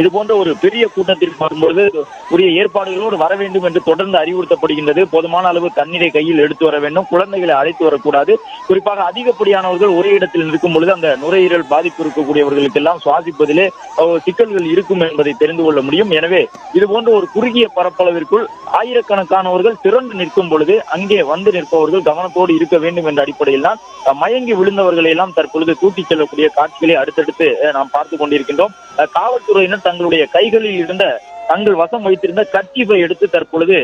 இது போன்ற ஒரு பெரிய கூட்டத்திற்கு வரும்பொழுது உரிய ஏற்பாடுகளோடு வர வேண்டும் என்று தொடர்ந்து அறிவுறுத்தப்படுகின்றது. போதுமான அளவு தண்ணீரை கையில் எடுத்து வர வேண்டும். குழந்தைகளை அழைத்து வரக்கூடாது. குறிப்பாக அதிகப்படியானவர்கள் ஒரே இடத்தில் இருக்கும் பொழுது அந்த நுரையீரல் பாதிப்பு இருக்கக்கூடியவர்களுக்கெல்லாம் சுவாசிப்பதிலே சிக்கல்கள் இருக்கும் என்பதை தெரிந்து கொள்ள முடியும். எனவே இது போன்ற ஒரு குறுகிய பரப்பளவிற்குள் ஆயிரக்கணக்கானவர்கள் திரண்டு நிற்கும் பொழுது அங்கே வந்து நிற்பவர்கள் கவனத்தோடு இருக்க வேண்டும் என்ற அடிப்படையில் தான் மயங்கி விழுந்தவர்களை எல்லாம் தற்பொழுது தூக்கிச் செல்லக்கூடிய காட்சிகளை அடுத்தடுத்து நாம் பார்த்து கொண்டிருக்கின்றோம். காவல்துறையினர் காவல்துறையினர் தங்களுடைய கைகளில் இருந்த தங்கள் வசம் வைத்திருந்த கர்ச்சீஃபை எடுத்து தற்பொழுது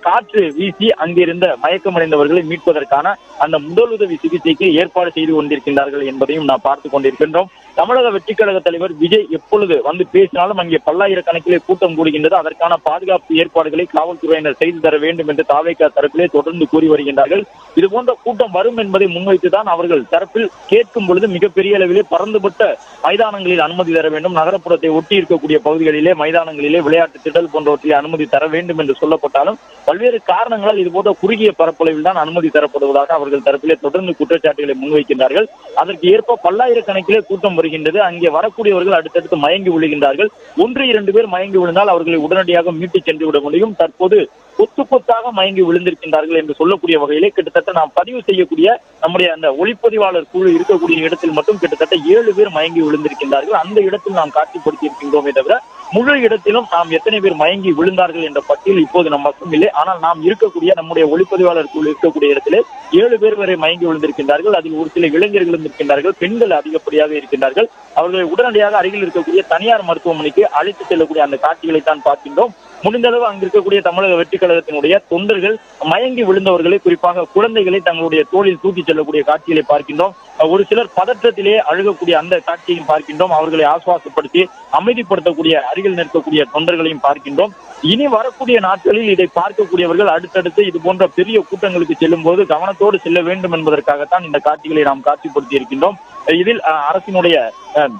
காற்று வீசி அங்கிருந்த மயக்கமடைந்தவர்களை மீட்பதற்கான அந்த முதலுதவி சிகிச்சைக்கு ஏற்பாடு செய்து கொண்டிருக்கின்றார்கள் என்பதையும் நாம் பார்த்து கொண்டிருக்கின்றோம். தமிழக வெற்றி கழக தலைவர் விஜய் எப்பொழுது வந்து பேசினாலும் அங்கே பல்லாயிரக்கணக்கிலே கூட்டம் கூடுகின்றது. அதற்கான பாதுகாப்பு ஏற்பாடுகளை காவல்துறையினர் செய்து தர வேண்டும் என்று தாவேக்கா தரப்பிலே தொடர்ந்து கூறி வருகின்றார்கள். இது போன்ற கூட்டம் வரும் என்பதை முன்வைத்துதான் அவர்கள் தரப்பில் கேட்கும் பொழுது மிகப்பெரிய அளவிலே பறந்துபட்ட மைதானங்களில் அனுமதி தர வேண்டும். நகரப்புறத்தை ஒட்டி இருக்கக்கூடிய பகுதிகளிலே மைதானங்களிலே விளையாட்டு திடல் போன்றவற்றிலே அனுமதி தர வேண்டும் என்று சொல்லப்பட்டாலும் பல்வேறு காரணங்களால் இது போன்ற குறுகிய பரப்பளவில் தான் அனுமதி தரப்படுவதாக அவர்கள் தரப்பிலே தொடர்ந்து குற்றச்சாட்டுகளை முன்வைக்கின்றார்கள். அதற்கு ஏற்ப பல்லாயிரக்கணக்கிலே கூட்டம் வருகின்றது. அங்கே வரக்கூடியவர்கள் அடுத்தடுத்து மயங்கி விழுகின்றார்கள். ஒன்று இரண்டு பேர் மயங்கி விழுந்தால் அவர்களை உடனடியாக மீட்டு சென்று விட முடியும். தற்போது கொத்து கொத்தாக மயங்கி விழுந்திருக்கின்றார்கள் என்று சொல்லக்கூடிய வகையிலே கிட்டத்தட்ட நாம் பதிவு செய்யக்கூடிய நம்முடைய அந்த ஒளிப்பதிவாளர் குழு இருக்கக்கூடிய இடத்தில் மட்டும் கிட்டத்தட்ட ஏழு பேர் மயங்கி விழுந்திருக்கின்றார்கள். அந்த இடத்தில் நாம் காட்சிப்படுத்தி இருக்கின்றோமே தவிர முழு இடத்திலும் நாம் எத்தனை பேர் மயங்கி விழுந்தார்கள் என்ற பட்டியல் இப்போது நம் மட்டும் இல்லை. ஆனால் நாம் இருக்கக்கூடிய நம்முடைய ஒளிப்பதிவாளர் குழு இருக்கக்கூடிய இடத்திலே ஏழு பேர் வரை மயங்கி விழுந்திருக்கின்றார்கள். அதில் ஒரு சில இளைஞர்கள் இருக்கின்றார்கள் பெண்கள் அதிகப்படியாக இருக்கின்றார்கள். அவர்களை உடனடியாக அருகில் இருக்கக்கூடிய தனியார் மருத்துவமனைக்கு அழைத்து செல்லக்கூடிய அந்த காட்சிகளை தான் பார்க்கின்றோம். முடிந்தளவு அங்கு இருக்கக்கூடிய தமிழக வெற்றி கழகத்தினுடைய தொண்டர்கள் மயங்கி விழுந்தவர்களை குறிப்பாக குழந்தைகளை தங்களுடைய தோளில் தூக்கிச் செல்லக்கூடிய காட்சிகளை பார்க்கின்றோம். ஒரு சிலர் பதற்றத்திலே அழுகக்கூடிய அந்த காட்சியையும் பார்க்கின்றோம். அவர்களை ஆசுவாசப்படுத்தி அமைதிப்படுத்தக்கூடிய அருகில் நிற்கக்கூடிய தொண்டர்களையும் பார்க்கின்றோம். இனி வரக்கூடிய நாட்களில் இதை பார்க்கக்கூடியவர்கள் அடுத்தடுத்து இது போன்ற பெரிய கூட்டங்களுக்கு செல்லும் போது கவனத்தோடு செல்ல வேண்டும் என்பதற்காகத்தான் இந்த காட்சிகளை நாம் காட்சிப்படுத்தி இருக்கின்றோம் இதில் அஹ், அரசினுடைய அஹ்,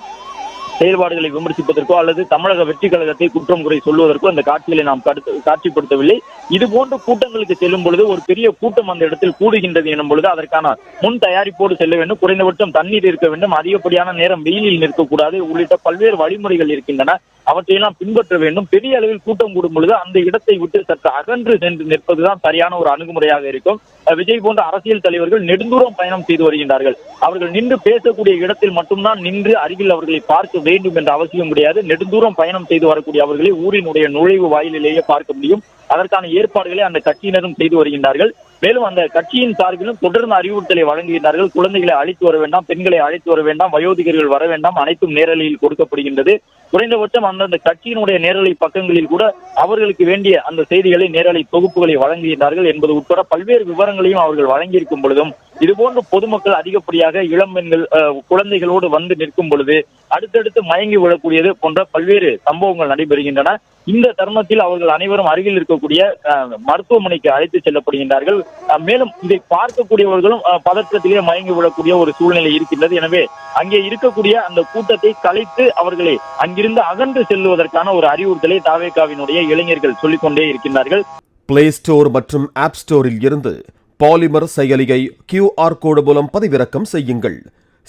செயல்பாடுகளை விமர்சிப்பதற்கோ அல்லது தமிழக வெற்றி கழகத்தை குற்றம் குறை சொல்வதற்கோ அந்த காட்சிகளை நாம் காட்சிப்படுத்தவில்லை. இது போன்ற கூட்டங்களுக்கு செல்லும் பொழுது ஒரு பெரிய கூட்டம் அந்த இடத்தில் கூடுகின்றது எனும் பொழுது அதற்கான முன் தயாரிப்போடு செல்ல வேண்டும். குறைந்தபட்சம் தண்ணீர் இருக்க வேண்டும். அதிகப்படியான நேரம் வெயிலில் நிற்கக்கூடாது. உள்ளிட்ட பல்வேறு வழிமுறைகள் இருக்கின்றன. அவற்றையெல்லாம் பின்பற்ற வேண்டும். பெரிய அளவில் கூட்டம் கூடும் பொழுது அந்த இடத்தை விட்டு சற்று அகன்று சென்று நிற்பதுதான் சரியான ஒரு அணுகுமுறையாக இருக்கும். விஜய் போன்ற அரசியல் தலைவர்கள் நெடுந்தூரம் பயணம் செய்து வருகின்றார்கள். அவர்கள் நின்று பேசக்கூடிய இடத்தில் மட்டும்தான் நின்று அருகில் அவர்களை பார்க்க வேண்டும் என்ற அவசியம் கிடையாது. நெடுந்தூரம் பயணம் செய்து வரக்கூடிய அவர்களை ஊரினுடைய நுழைவு வாயிலிலேயே பார்க்க முடியும். அதற்கான ஏற்பாடுகளை அந்த கட்சியினரும் செய்து வருகின்றார்கள். மேலும் அந்த கட்சியின் சார்பிலும் தொடர்ந்து அறிவுறுத்தலை வழங்குகின்றார்கள். குழந்தைகளை அழைத்து வர வேண்டாம் பெண்களை அழைத்து வர வேண்டாம் வயோதிகர்கள் வர வேண்டாம் அனைத்தும் நேரலையில் கொடுக்கப்படுகின்றது. குறைந்தபட்சம் அந்தந்த கட்சியினுடைய நேரலை பக்கங்களில் கூட அவர்களுக்கு வேண்டிய அந்த செய்திகளை நேரலை தொகுப்புகளை வழங்குகின்றார்கள் என்பது உட்பட பல்வேறு விவரங்களையும் அவர்கள் வழங்கியிருக்கும் பொழுதும் இதுபோன்று பொதுமக்கள் அதிகப்படியாக இளம் பெண்கள் அஹ், குழந்தைகளோடு வந்து நிற்கும் பொழுது அடுத்தடுத்து மயங்கி விழக்கூடியது போன்ற பல்வேறு சம்பவங்கள் நடைபெறுகின்றன. இந்த தருணத்தில் அவர்கள் அனைவரும் அருகில் இருக்கக்கூடிய அஹ், மருத்துவமனைக்கு அழைத்து செல்லப்படுகின்றார்கள். மேலும் இதை பார்க்கக்கூடியவர்களும் பதற்றத்திலே மயங்கி விடக்கூடிய ஒரு சூழ்நிலை இருக்கின்றது. எனவே அங்கே இருக்கக்கூடிய அந்த கூட்டத்தை கலைத்து அவர்களை அங்கிருந்து அகன்று செல்வதற்கான ஒரு அறிவுறுத்தலை தாவேகாவினுடைய இளைஞர்கள் சொல்லிக்கொண்டே இருக்கின்றார்கள். பிளே ஸ்டோர் மற்றும் ஆப் ஸ்டோரில் இருந்து பாலிமர் செயலியை கியூஆர் கோடு மூலம் பதிவிறக்கம் செய்யுங்கள்.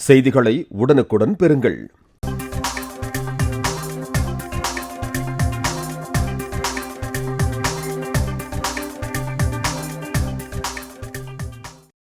செய்திகளை உடனுக்குடன் பெறுங்கள்.